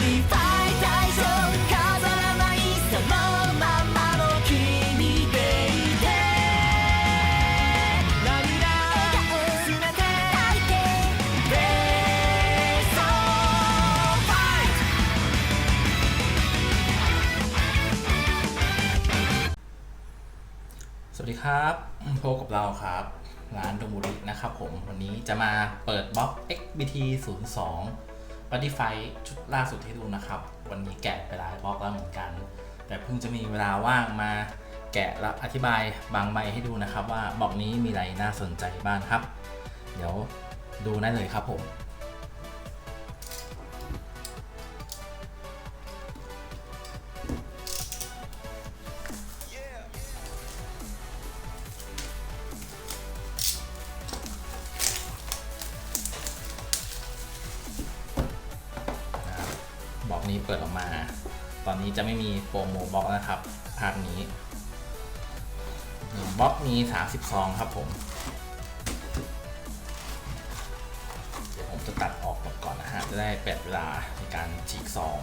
สวัสดีครับพบกับเราครับ ร้านโดมุรินะครับผม วันนี้จะมาเปิดบล็อก XBT 0 2 บอดี้ไฟชุดล่าสุดให้ดูนะครับ วันนี้แกะไปหลายบล็อกแล้วเหมือนกัน แต่เพิ่งจะมีเวลาว่างมาแกะและอธิบายบางใบให้ดูนะครับ ว่าบล็อกนี้มีอะไรน่าสนใจบ้างครับ เดี๋ยวดูได้เลยครับผม จะไม่มีโปรโมบล็อกนะครับภาคนี้บล็อกมี30ซองครับผม เดี๋ยวผมจะตัดออกก่อนนะฮะ จะได้แปดเวลาในการฉีกซอง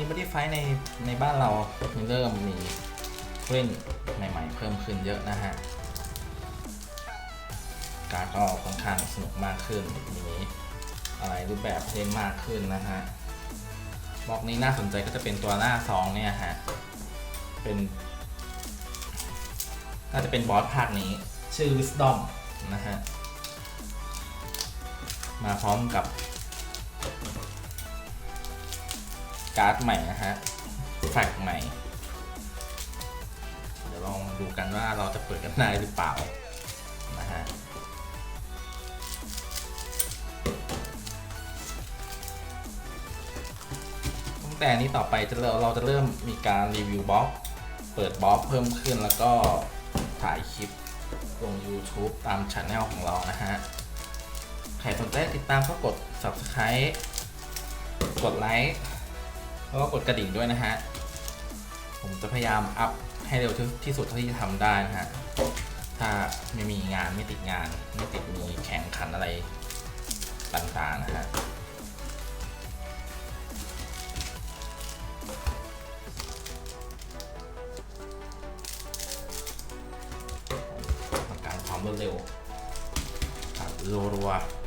ช่วงนี้บั d ดี้ไฟในในบ้านเราเริ่มมีเล่นใหม่ๆ เพิ่มขึ้นเยอะนะฮะ การก็ค่อนข้างสนุกมากขึ้นมีอะไรรูปแบบเล่นมากขึ้นนะฮะบล็อกนี้น่าสนใจก็จะเป็นตัวหน้าซองเนี่ยฮะ เป็น น่าจะเป็นบอสภาคนี้ชื่อ Wisdom นะฮะ มาพร้อมกับ การ์ดใหม่นะฮะแฟกใหม่ เดี๋ยวลองดูกันว่าเราจะเปิดกันได้หรือเปล่านะฮะตั้งแต่นี้ต่อไปจะเราเราจะเริ่มมีการรีวิวบล็อก เปิดบล็อกเพิ่มขึ้นแล้วก็ถ่ายคลิปลง YouTube ตามช anel ของเรานะฮะ ใครสนใจติดตามก็กด subscribe กดไลค์ แล้วก็กดกระดิ่งด้วยนะฮะ ผมจะพยายามอัพให้เร็วที่สุดเท่าที่จะทำได้นะฮะ ถ้าไม่มีงานไม่ติดงาน ไม่ติดมีแข่งขันอะไรต่างๆนะฮะการความรวดเร็วตัดรัวๆ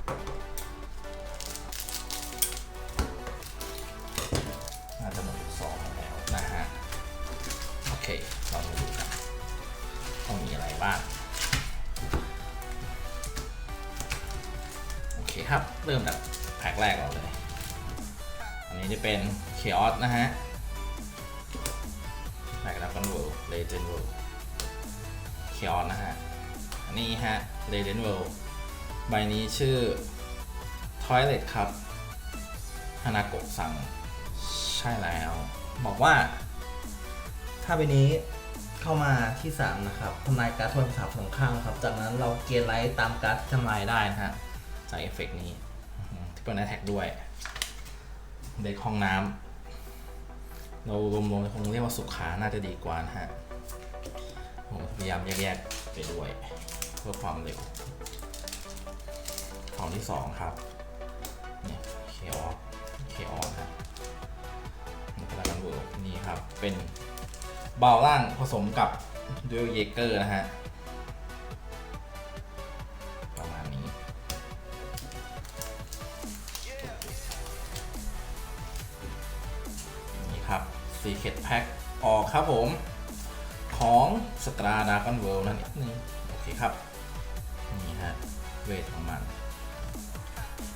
นะฮะแพ็คดับเบิลเวิลด์เลเจนเวิลด์ Chaos นะฮะ อันนี้ฮะ Legend World ใบนี้ชื่อ Toilet ครับฮานาโกะสั่งใช่แล้ว บอกว่า ถ้าใบนี้เข้ามาที่ 3 นะครับทำลายการ์ดทวนสามสองข้างครับ จากนั้นเราเกียร์ไลท์ตามการ์ดที่ทำลายได้นะฮะ จากเอฟเฟกต์นี้ ที่เป็นแท็กด้วย เด็กห้องน้ำ เรารวมๆคงเรียกว่าสุขาน่าจะดีกว่านะฮะผมพยายามแยกๆไปด้วย เพื่อความเร็วของที่ 2 ครับเนี่ยเคออเคออครับมันกำลังเวิร์นี่ครับ เป็นเบาล่างผสมกับดูเยเกอร์นะฮะ ครับผม ของสตราดากอนเวิลด์นั่นเองโอเคครับ นี่ฮะ เวทของมัน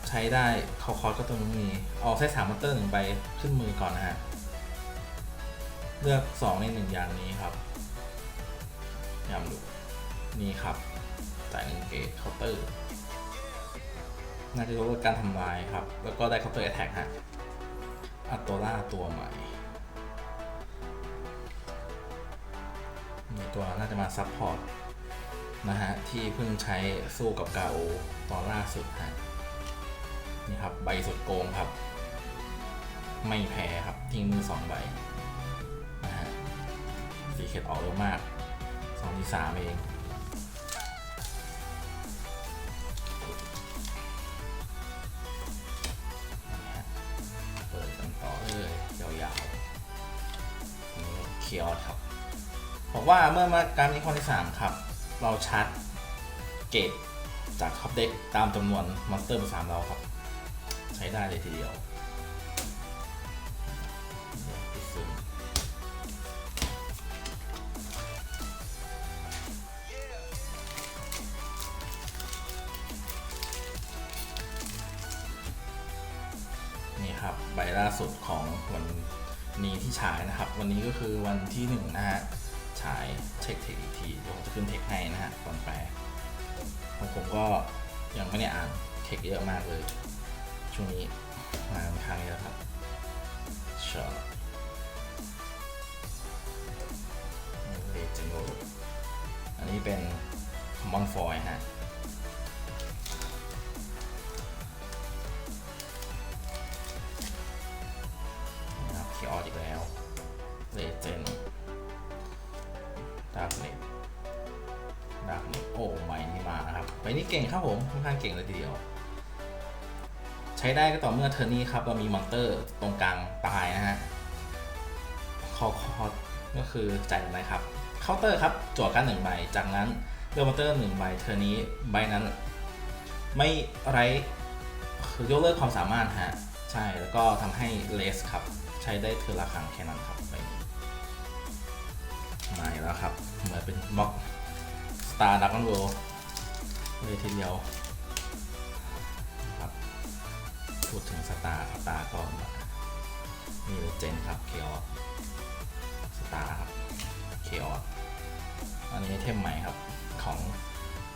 ใช้ได้เขาคอร์สก็ต้องมีออกใช้สามมอนเตอร์หนึ่งใบขึ้นมือก่อนนะฮะ เลือก 2 ใน 1 อย่างนี้ครับยำดูนี่ครับจ่ายหนึ่งเกตเคาน์เตอร์น่าจะลดการทำลายครับ แล้วก็ได้เคาน์เตอร์แอทแทกฮะอัตโตล่าตัวใหม่ มีตัวน่าจะมาซับพอร์ตนะฮะ ที่เพิ่งใช้สู้กับกาโอตอนล่าสุดฮะนี่ครับ ใบสุดโกงครับ ไม่แพ้ครับ ทิ้งมือสองใบนะฮะสีเข็ดออกเร็วมากสองที่สามเอง บอกว่าเมื่อมาการนี้คนที่ 3 ครับ เราชัดเกตจากท็อปเด็กตามจำนวนมอนสเตอร์ประสามเราครับ ใช้ได้เลยทีเดียวเดี๋ยวไปซึมนี่ครับ ใบล่าสุดของวันนี้ที่ฉายนะครับ วันนี้ก็คือวันที่หนึ่งนะฮะ ฉายเช็คเทคอีกทีเดี๋ยวผมจะขึ้นเทคให้นะฮะก่อนแปลของผมก็ยังไม่ได้อ่านเทคเยอะมากเลย ช่วงนี้มาค่อนข้างเยอะครับชอเลจิโนอันนี้เป็นคอมมอนฟอยฮะ ครับผมค่อนข้างเก่งเลยทีเดียว ใช้ได้ก็ต่อเมื่อเทอร์นี้ครับเรามีมอนเตอร์ตรงกลางตายนะฮะคอคอก็คือจ่ายอะไรครับเคาน์เตอร์ครับจั่วกันหนึ่งใบจากนั้นเลือกมอนเตอร์หนึ่งใบเทอร์นี้ใบนั้น ไม่ไรคือยกเลิกความสามารถฮะใช่แล้วก็ทำให้เลสครับ ใช้ได้เทอร์ละครั้งแค่นั้นครับใบนี้มาแล้วครับเหมือนเป็นบล็อก Star d r a g o n World เล เลยทีเดียวครับพูดถึงสตาร์สตาร์ก็มามีเจนครับเคออสตาร์ครับเคอออันนี้เทมใหม่ครับของ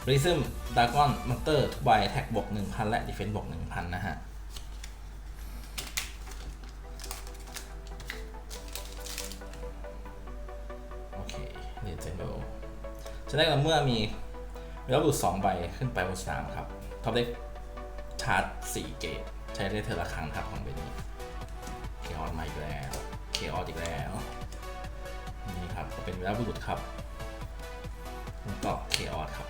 r i s m Dragon Monster ทุกใบแท็กบวก1,000 และ Defense บวก1,000 นะฮะโอเคเรียนเจนเบลจะได้กันเมื่อมี เวลบุตสองใบขึ้นไปบนสนามครับท็อปเด็กชาร์จ4เกตใช้ได้เธอละครั้งครับของเบนนี้เคออสมาอีกแล้วเคออสอีกแล้ว นี่ครับเป็นเวลาบุรุษครับแล้วก็เคออสครับ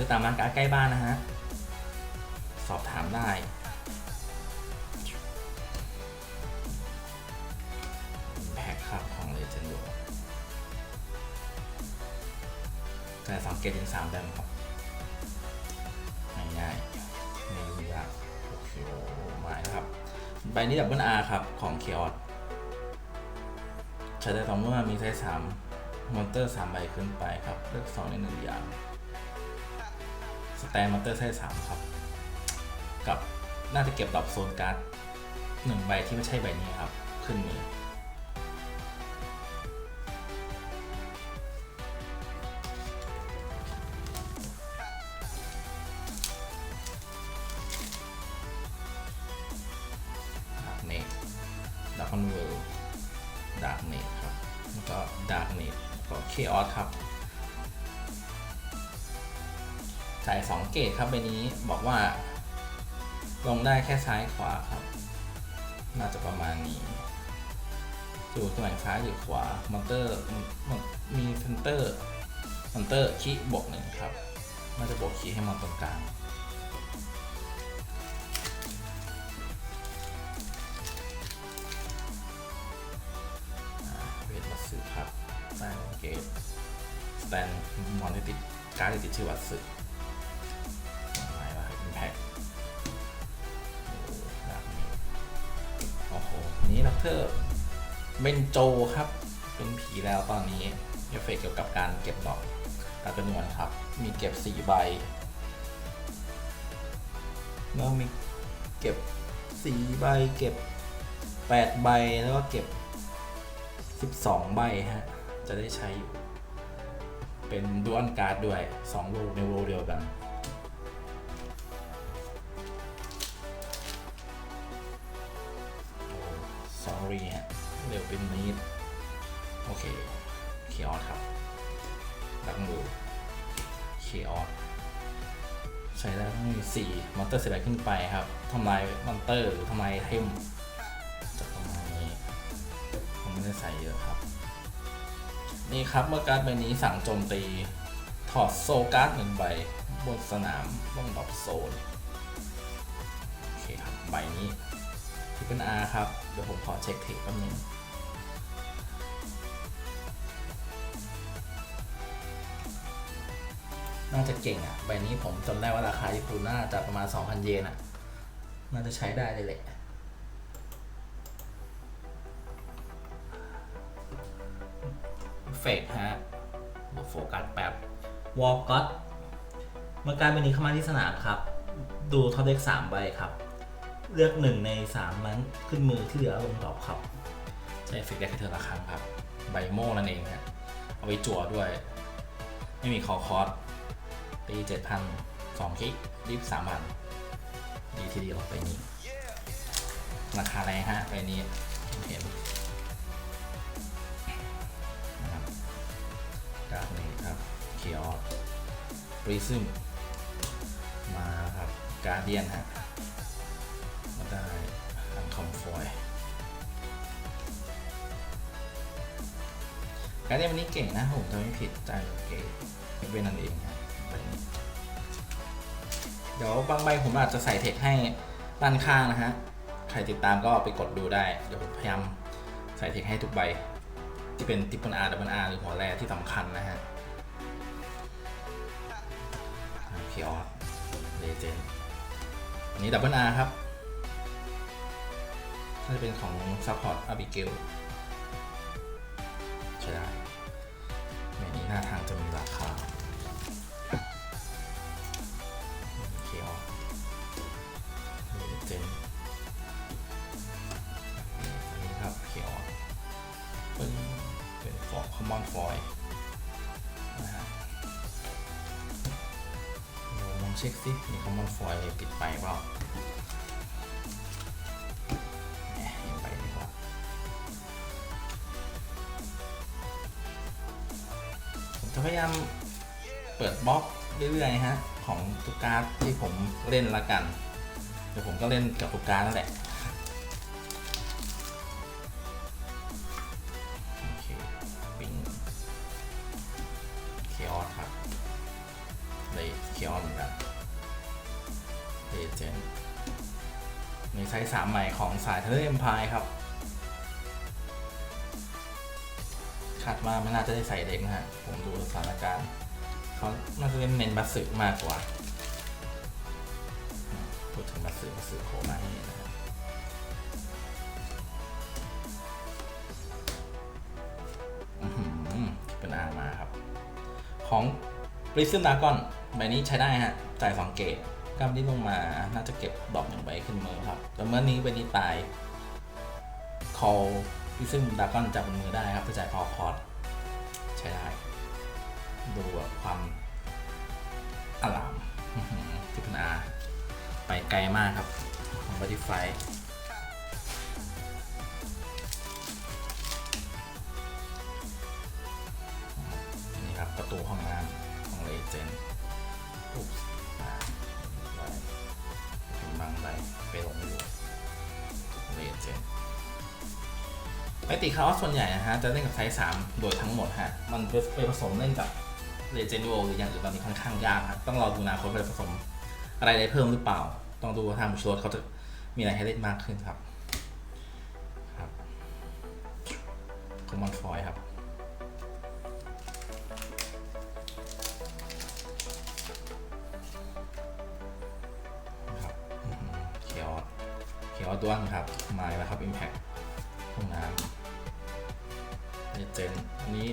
ซื้อตามร้านค้าใกล้บ้านนะฮะ สอบถามได้ แพ็คครับของเลเจนด์แต่สังเกตถึงสามแดมครับง่ายๆไม่ยุ่งยากโอเคหมายนะครับ ใบนี้ดับเบิลอาร์ครับ ของเคออสใช้ได้ต่อเมื่อมีไซส์สามมอนเตอร์สามใบขึ้นไปครับ เลือกสองในหนึ่งอย่าง สแตนมอนเตอร์ไซส์สามครับ กับน่าจะเก็บดรอกโซนการ์ดหนึ่งใบที่ไม่ใช่ใบนี้ครับ ขึ้นมือ จ่าย2เกตครับใบนี้บอกว่า ลงได้แค่ซ้ายขวาครับ น่าจะประมาณนี้ อยู่ตำแหน่งซ้ายหรือขวามอนเตอร์มีเซนเตอร์มอนเตอร์คีบวกหนึ่งครับน่าจะบวกคีให้มันตรงกลางเวทวัตสึครับสแตนเกตสแตนมอนที่ติดการ์ดติดชื่อวัตสึ เป็นโจครับ เป็นผีแล้วตอนนี้เอฟเฟกเกี่ยวกับการเก็บดอกตาจำนวนครับ มีเก็บ 4 ใบแล้วมีเก็บ 4 ใบเก็บ 8 ใบแล้วก็เก็บ 12 ใบฮะ จะได้ใช้อยู่ เป็นดวลการ์ดด้วย 2 โลในโลเดียวกันสองรีฮะ เร็วเป็นนิดโอเคเคออสครับดักดูเคออสใช้ได้ต้งสี่มอนเตอร์เสร็จขึ้นไปครับทำลายมอนเตอร์หรือทำลายเทมจะประมาณนี้ผมไม่ได้ใส่เยอะครับ นี่ครับเมื่อการ์ดใบนี้สั่งโจมตี ถอดโซการ์ดหนึ่งใบบนสนามต้องดรอปโซน ที่เป็น R ครับ เดี๋ยวผมขอเช็คเทคแป๊บนึงน่าจะเก่งอะ ใบนี้ผมจำได้ว่าราคาญี่ปุ่นน่าจะประมาณ 2,000 เยนอะ น่าจะใช้ได้เลยแหละเฟกฮะโฟกัสแป๊บวอลก็ตเมื่อการเป็นนี้เข้ามาที่สนามครับ ดูท็อปเด็กสามใบครับ เลือกหนึ่งในสามนั้นขึ้นมือที่เหลือลงดอปครับ ใช้เอฟเฟกต์ได้แค่เธอละครั้งครับ ใบโม่นั่นเองฮะเอาไปจั่วด้วย ไม่มีคอคอร์สตีเจ็ดพันสองคลิกรีบสามพันดีทีเดียวไปนี้ ราคาแรงฮะไปนี้เห็นนะครับกาฟนี้ครับเคียร์ปริซึมมาครับการเดียนฮะ ได้อันคอมฟอยการเดียนวันนี้เก่งนะผมจะไม่ผิดใจเก่งเวนนั่นเองฮะใบเดี๋ยวบางใบผมอาจจะใส่เทคให้ด้านข้างนะฮะ ใครติดตามก็ไปกดดูได้ เดี๋ยวผมพยายามใส่เทคให้ทุกใบ ที่เป็นทิปเปิลอาร์ดับเบิลอาร์หรือหัวแร่ที่สำคัญนะฮะเคออสเลเจนอันนี้ดับเบิลอาร์ครับ น่าจะเป็นของซัพพอร์ตอาบิเกลใช่ได้แบบนี้หน้าทางจะมีราคาเคออสเลเจนอันนี้ครับเคออสปึ้งเป็นฟอร์คอมมอนฟอยนะฮะเดี๋ยวลองเช็คสิมีคอมมอนฟอยติดไปเปล่า พยายามเปิดบล็อกเรื่อยๆฮะของทุกการ์ดที่ผมเล่นละกัน เดี๋ยวผมก็เล่นกับทุกการ์ดนั่นแหละโอเคปิงเคออสครับเลยเคออสเหมือนกันเจนในไซส์สามใหม่ของสายเทเลเอ็มพายครับ คาดว่าไม่น่าจะได้ใส่เด็กนะฮะ ผมดูสถานการณ์เขาน่าจะเล่นเน้นบัสสึมากกว่า พูดถึงบัสสึบัสสึโคมาให้นะครับอื้อหือเป็นอามาครับ ของ p r i s m Dragon ใบนี้ใช้ได้ฮะ จ่ายสองเกตกล้ามที่ลงมา น่าจะเก็บดอกหนึ่งใบขึ้นมือครับ แต่เมื่อนี้ใบนี้ตาย call p r i s m Dragon จับบนมือได้ครับเพื่อจ่าย call cost ใช้ได้ ดูแบบความอลามที่เป็นอาไปไกลมากครับของ b o d y f i นี่ครับประตูห้องน้ำของเลเจนปุ๊ ไปตีคาร์ส่วนใหญ่นะฮะจะเล่นกับไซส์3โดยทั้งหมดฮะมันไปผสมเล่นกับเลเจน d หรืออย่างอื่นตอนนี้ค่อนข้างยากครับต้องรอดูอนาคตว่าจะผสมอะไรได้เพิ่มหรือเปล่า ต้องดูว่าทางบุชโรดเขาจะมีอะไรให้เล่นมากขึ้นครับครับคอมมอนฟอยครับครับเขียวเขียวด้วงครับมาแล้วครับ Impact ห้องน้ำ เลเจนอันนี้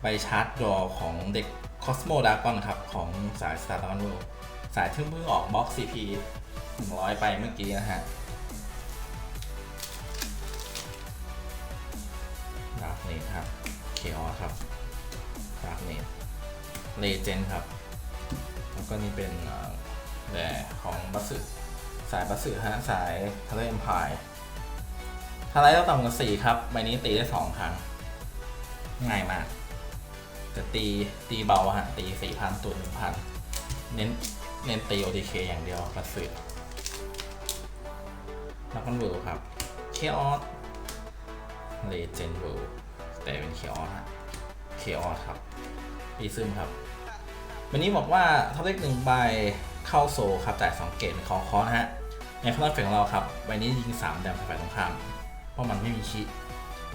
ใบชาร์จดรอของเด็ก Cosmo Dragon ครับ ของสาย Star d r a g o n สายที่เพิ่งออกบล็อก CP 100 ไปเมื่อกี้นะฮะดาร์กเนทครับเขียวครับดาร์กเนทเลเจนครับ แล้วก็นี่เป็นแหล่ของบัสสึสายบัสสึฮะ สายทะเลเอ็มพายทถ้าไลท์ต้องต่ำกว่าสี่ครับ ใบนี้ตีได้สองครั้ง ง่ายมากแต่ตีตีเบาฮะตีสี่พันตัวหนึ่งพันเน้นเน้นตี OTK อย่างเดียวกระสือนักคอนเวิร์ครับเคออสเลเจนด์เวิร์แต่เป็นเคออสฮะเคออสครับปีซึมครับ วันนี้บอกว่าถ้าเลขหนึ่งใบเข้าโซลครับจ่สองเกตคอคอนะฮะในคอนเฟกของเราครับใบนี้ยิง3แดมฝ่ายตรงข้ามเพราะมันไม่มีคิ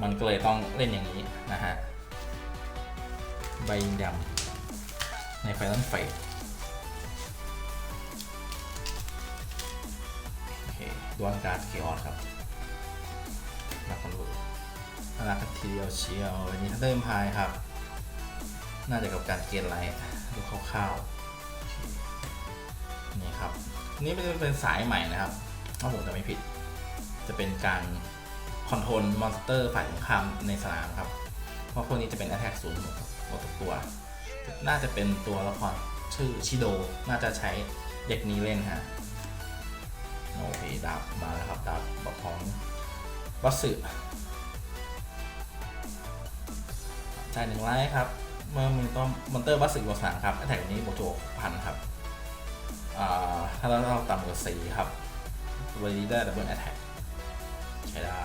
มันก็เลยต้องเล่นอย่างนี้นะฮะ ใบดมในไฟนอลเฟโอเคดวลการ์ดเคออสครับนักคอนดูน่ารักทีเดียวเชียววันนี้ถ้าเริ่มพายครับ น่าจะกับการเกณฑ์ไลท์ดูคร่าวๆนี่ครับ นี่เป็นเป็นสายใหม่นะครับถ้าผมจะไม่ผิด จะเป็นการคอนโทรลมอนสเตอร์ฝ่ายสงครามในสนามครับ เพราะพวกนี้จะเป็น Attack ศูนย์หมดหมด ทุกตัว น่าจะเป็นตัวละครชื่อชิโด น่าจะใช้เด็กนี้เล่นฮะโอเคดาบมาแล้วครับดาบบอกของวัตสึจ่ายหนึ่งไลท์ครับ เมื่อมีต้อมอนเตอร์วัตสึบวกสามครับแอตแทกนี้บวกโจพันครับถ้าเราเราต่ำกว่าสี่ครับวันนี้ได้ดับเบิลแอตแทกใช้ได้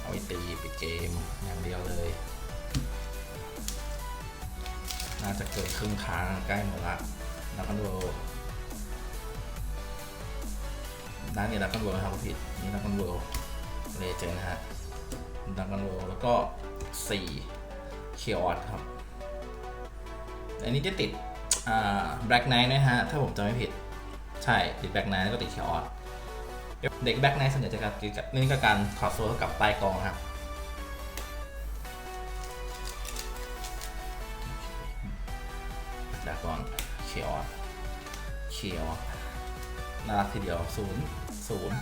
เอาไปตีไปเกมอย่างเดียวเลย น่าจะเกินครึ่งทางใกล้หมดละนักกันดูด้านนี้นักกันดูนะครับผมผิดนี่นักกันดูเลเจนนะฮะนักกันดูแล้วก็4เคียวอดครับ อันนี้จะติดอ่า Black Knight นะฮะ ถ้าผมจำไม่ผิด ใช่ติด Black Knight แล้วก็ติดเคียวอดเด็ก Black Knight ส่วนใหญ่จะกับเล่นกับการถอดโซ่กับใต้กองครับ เคียวเคียวน่ารักทีเดียวศูนย์ศูนย์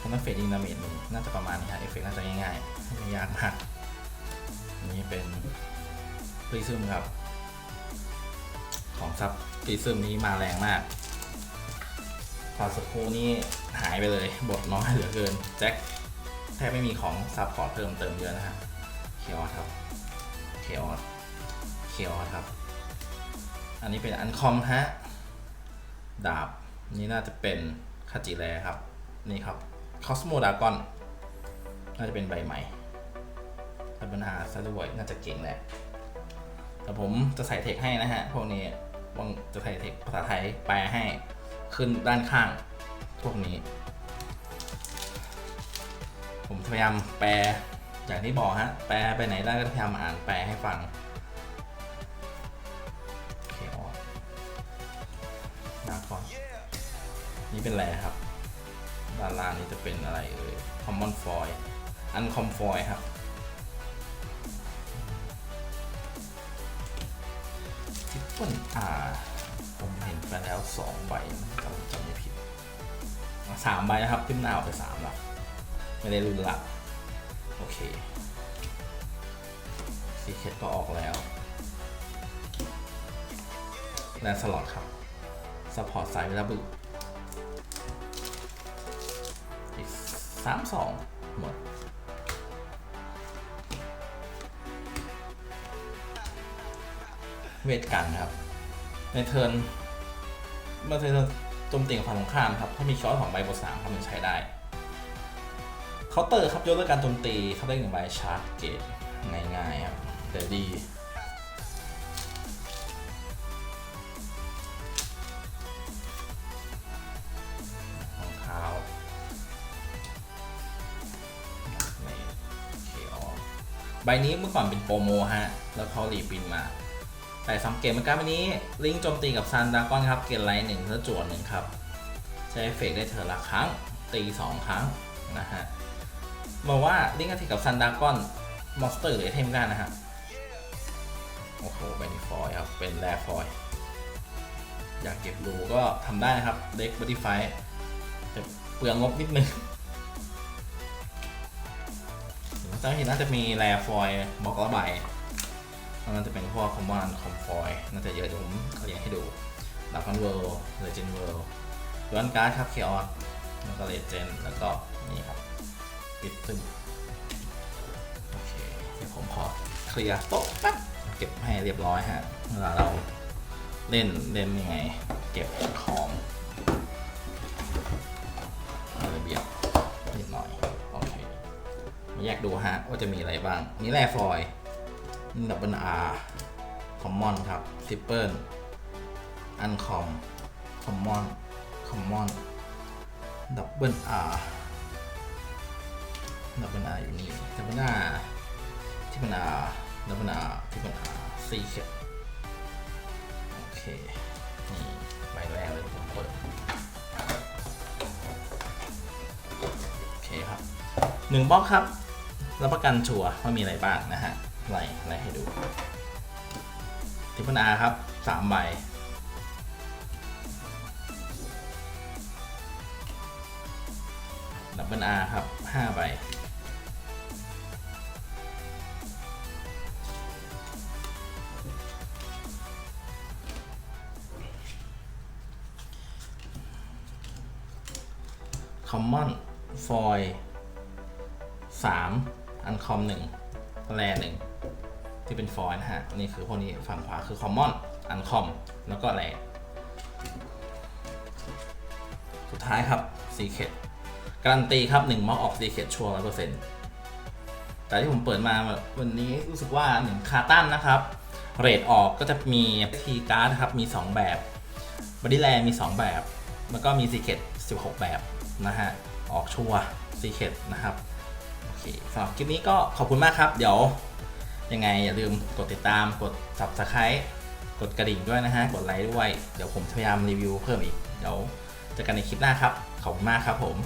คอนเฟดยิงดาเมจหนึ่งน่าจะประมาณนี้ฮะเอฟเฟกต์น่าจะง่ายๆไม่ยากมากนนี้เป็นปรีซึมครับ ของซับปรีซึมนี้มาแรงมากพอสักครู่นี้หายไปเลยบทน้อยเหลือเกิน แจ็คแทบไม่มีของซับพอร์ตเพิ่มเติมเยอะนะฮะเคียวครับเคียวเขียวครับ อันนี้เป็นอันคอมฮะ ดาบ นี่น่าจะเป็นคาจิแรครับ นี่ครับคอสโมดากอนน่าจะเป็นใบใหม่แต่ปัญหาซะด้วยน่าจะเก่งแหละ แต่ผมจะใส่เทคให้นะฮะ พวกนี้วางจะใส่เทคภาษาไทยแปลให้ขึ้นด้านข้าง พวกนี้ ผมพยายามแปลอย่างที่บอกฮะ แปลไปไหนได้ก็พยายามอ่านแปลให้ฟัง นี่เป็นอะไรครับ ด้านล่างนี้จะเป็นอะไรเอ่ย common foil อันคอมฟอยครับทิปเปิลอาผมเห็นไปแล้วสองใบจำจำไม่ผิดสามใบนะครับขึ้นหน้าออกไปสามล้วไม่ได้รุ่นละโอเคซีเคทก็ออกแล้วและสล็อตครับซัพพอร์ตสายเวลาบึกอี สามสองหมดเวทกันครับ ในเทิร์นเมื่อเทิร์นโจมตีกับฝั่งตรงข้ามครับ ถ้ามีช้อยสองใบบวกสามครับมันใช้ได้เคาน์เตอร์ครับยกเลิกการโจมตีเขาได้หนึ่งใบชาร์จเกตง่ายๆครับแต่ดี ใบนี้เมื่อก่อนเป็นโปรโมฮะ แล้วเขารีพิมพ์มา แต่สังเกตเหมือนกันวันนี้ ลิงโจมตีกับซันดากอนครับ เกณฑ์ไลท์หนึ่งแล้วจวดหนึ่งครับ ใช้เอฟเฟกได้เธอละครั้ง ตี2ครั้งนะฮะ บอกว่าลิงอาทิกับซันดากอนมอนสเตอร์หรือไอเทมได้นะฮะ โอ้โหใบนี้ฟอยครับ เป็นแร่ฟอย อยากเก็บรูก็ทำได้นะครับ เด็กบัตติไฟจะเปลืองงบนิดนึง จะเห็นน่าจะมีแรฟอยล์บอกละใบน่าจะเป็นพวกคอมมานคอมฟอยน่าจะเยอะเดี๋ยวผมเรียงให้ดูดับฟันเวิลด์เลเจนเวิลด์ย้อนการ์ดครับเคออสแล้วก็เลเจนแล้วก็นี่ครับปิดตึ้งโอเคเดี๋ยวผมขอเคลียร์โต๊ะแป๊บเก็บให้เรียบร้อยฮะเวลาเราเล่นเล่นยังไง เก็บของ แยกดูฮะว่าจะมีอะไรบ้าง นี่แร่ฟอยนี่ดับเบิลอาร์คอมมอนครับซิปเปิลอันคอมคอมมอนคอมมอนดับเบิลอาร์ดับเบิลอาร์อยู่นี่ดับเบิลอาร์ที่เป็นอาร์ดับเบิลอาร์ที่เป็นอาร์ซีเข็โอเค นี่ใบแรกเลยผมเปิดโอเคครับหนึ่งบล็อกครับ รับประกันชัวร์ว่ามีอะไรบ้างนะฮะไล่ไล่ให้ดูทิปนาครับสามใบดับเบิลอาร์ครับห้าใบคอมมอนฟอยสาม อันคอมหนึ่งแรหนึ่งที่เป็นฟอยนะฮะนี่คือพวกนี้ฝั่งขวาคือคอมมอนอันคอมแล้วก็แรสุดท้ายครับซีเคดการันตีครับ1ม็อกออกซีเคดชัวร์ร้อยเปอร์เซ็นต์แต่ที่ผมเปิดมาวันนี้รู้สึกว่าหนึ่งคาตันนะครับเรทออกก็จะมีทีการ์ดครับมี 2 แบบบอดี้แลมี 2 แบบ แล้วก็มีซีเคด16 แบบนะฮะ ออกชัวร์ซีเคดนะครับ เคสำหรับคลิปนี้ก็ขอบคุณมากครับ เดี๋ยวยังไงอย่าลืมกดติดตามกด subscribe กดกระดิ่งด้วยนะฮะ กดไลค์ด้วย เดี๋ยวผมพยายามรีวิวเพิ่มอีก เดี๋ยวเจอกันในคลิปหน้าครับ ขอบคุณมากครับผม